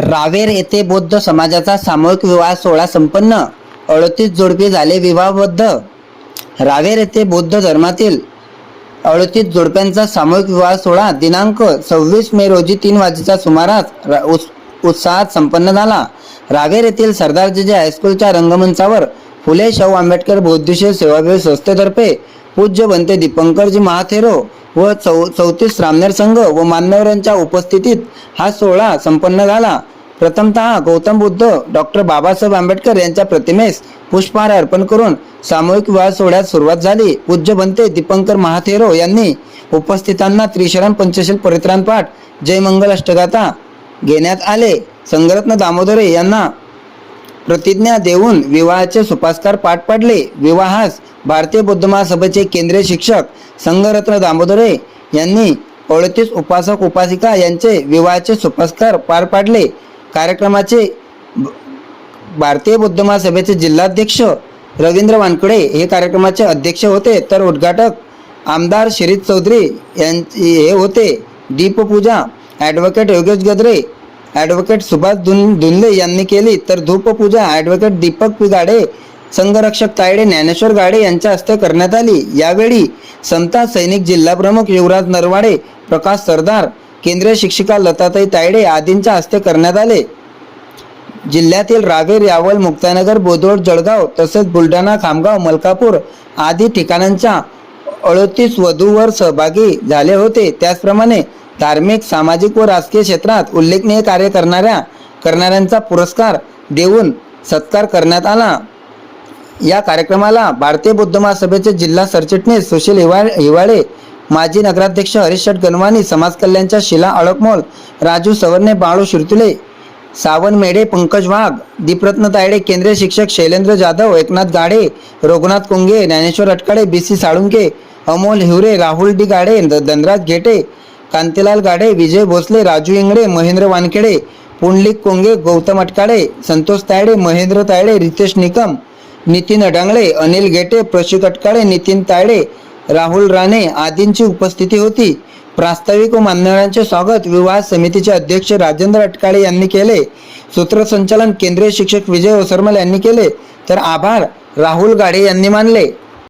रावेर येथे बौद्ध समाजाचा सामूहिक विवाह सोहळा संपन्न. अडतीस जोडपे झाले विवाहबद्ध. रावेर येथे बौद्ध धर्मातील अडतीस जोडप्यांचा सामूहिक विवाह सोहळा दिनांक सव्वीस मे रोजी तीन वाजेच्या सुमारास उत्साहात संपन्न झाला. रावेर येथील सरदारजी हायस्कूलच्या रंगमंचावर फुले शाहू आंबेडकर बौद्धिशील सेवाभावी संस्थेतर्फे पूज्य बनते दीपंकरजी महाथेरो व चौ चौतीस रामनेर संघ व मान्यवरांच्या उपस्थितीत हा सोहळा संपन्न झाला. प्रथमतः गौतम बुद्ध डॉक्टर बाबासाहेब आंबेडकर यांच्या प्रतिमेस पुष्पहार अर्पण करून सामूहिक विवाह सोहळ्यात सुरुवात झाली. पूज्य बनते दीपंकर महाथेरो यांनी उपस्थितांना त्रिशरण पंचशील परित्राण पाठ जयमंगल अष्टदाता अष्टगाथा घेण्यात आले. संगरत्न दामोदरे यांना प्रतिज्ञा देऊन विवाहाचे सुपास्कार पाठ पाडले. विवाहास भारतीय बौद्ध महासभेचे केंद्रीय शिक्षक संगरत्न दामोदरे यांनी अडतीस उपासक उपासिका यांचे विवाहाचे सुपास्कार पार पाडले. कार्यक्रमाचे भारतीय बौद्ध महासभेचे जिल्हाध्यक्ष रवींद्र वानकडे हे कार्यक्रमाचे अध्यक्ष होते. तर उद्घाटक आमदार शरीद चौधरी यांचे हे होते. दीपपूजा ॲडव्होकेट योगेश गद्रे ॲडव्होकेट सुभाष धुन धुंदले यांनी केली. तर धूपपूजा ॲडव्होकेट दीपक पिगाडे संघरक्षक तायडे ज्ञानेश्वर गाडे यांच्या हस्ते करण्यात आली. यावेळी संता सैनिक जिल्हाप्रमुख युवराज नरवाडे प्रकाश सरदार केंद्रीय शिक्षिका लताताई तायडे आदींच्या हस्ते करण्यात आले. जिल्ह्यातील रावेर यावल मुक्तानगर बोदोड जळगाव तसेच बुलढाणा खामगाव मलकापूर आदी ठिकाणांच्या अडतीस वधूवर सहभागी झाले होते. त्याचप्रमाणे धार्मिक सामाजिक व राजकीय क्षेत्रात उल्लेखनीय कार्य करणाऱ्या करणाऱ्यांचा पुरस्कार देऊन सत्कार करण्यात आला. या कार्यक्रमाला भारतीय बौद्ध महासभेचे जिल्हा सरचिटणीस सुशील हिवाळे हिवाळे माजी नगराध्यक्ष हरीश शेठ गणवानी समाज कल्याणच्या शिला अळकमोल राजू सवर्णे बाळू शिरतुले सावन मेढे पंकज वाघ दीपरत्न तायडे केंद्रीय शिक्षक Shailendra Jadhav Eknath Gade Raghunath Kunge Dnyaneshwar Atkade B C Salunke Amol Hiware Rahul D Gade the- Dhanraj Ghete Kantilal Gade Vijay Bhosale Raju Ingade Mahendra Wankhede Pundlik Konge Gautam Atkade Santosh Tayde Mahendra Tayde Ritesh Nikam Nitin Adangale Anil Gete Prashik Atkale Nitin Tayde Rahul Rane आदींची उपस्थिती होती. प्रास्ताविक व मान्यवरांचे स्वागत विवाह समितीचे अध्यक्ष राजेंद्र अटकाळे यांनी केले. सूत्रसंचालन केंद्रीय शिक्षक विजय ओसरमल यांनी केले. तर आभार राहुल गाडे यांनी मानले.